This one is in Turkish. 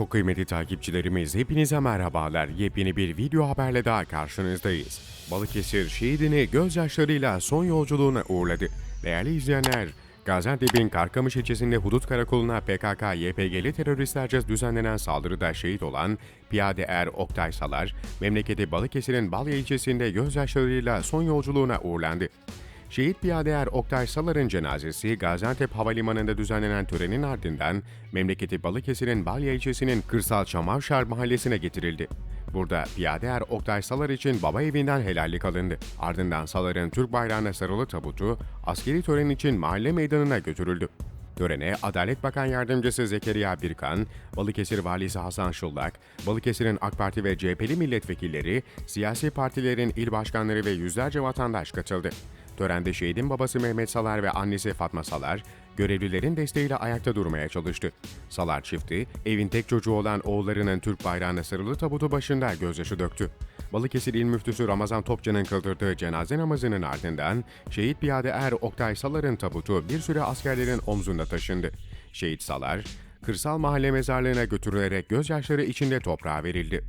çok kıymetli takipçilerimiz hepinize merhabalar. Yepyeni bir video haberle daha karşınızdayız. Balıkesir şehidini gözyaşlarıyla son yolculuğuna uğurladı. Değerli izleyenler, Gaziantep'in Karkamış ilçesinde hudut karakoluna PKK-YPG'li teröristlerce düzenlenen saldırıda şehit olan piyade er Oktay Salar, memleketi Balıkesir'in Balya ilçesinde gözyaşlarıyla son yolculuğuna uğurlandı. Şehit piyadeer Oktay Salar'ın cenazesi Gaziantep Havalimanı'nda düzenlenen törenin ardından memleketi Balıkesir'in Balya ilçesinin Kırsal Çamavşar mahallesine getirildi. Burada piyadeer Oktay Salar için baba evinden helallik alındı. Ardından Salar'ın Türk bayrağına sarılı tabutu askeri tören için mahalle meydanına götürüldü. Törene Adalet Bakan Yardımcısı Zekeriya Birkan, Balıkesir Valisi Hasan Şullak, Balıkesir'in AK Parti ve CHP'li milletvekilleri, siyasi partilerin il başkanları ve yüzlerce vatandaş katıldı. Törende şehidin babası Mehmet Salar ve annesi Fatma Salar, görevlilerin desteğiyle ayakta durmaya çalıştı. Salar çifti, evin tek çocuğu olan oğullarının Türk bayrağına sarılı tabutu başında gözyaşı döktü. Balıkesir İl Müftüsü Ramazan Topçu'nun kıldırdığı cenaze namazının ardından şehit piyade er Oktay Salar'ın tabutu bir süre askerlerin omzunda taşındı. Şehit Salar, kırsal mahalle mezarlığına götürülerek gözyaşları içinde toprağa verildi.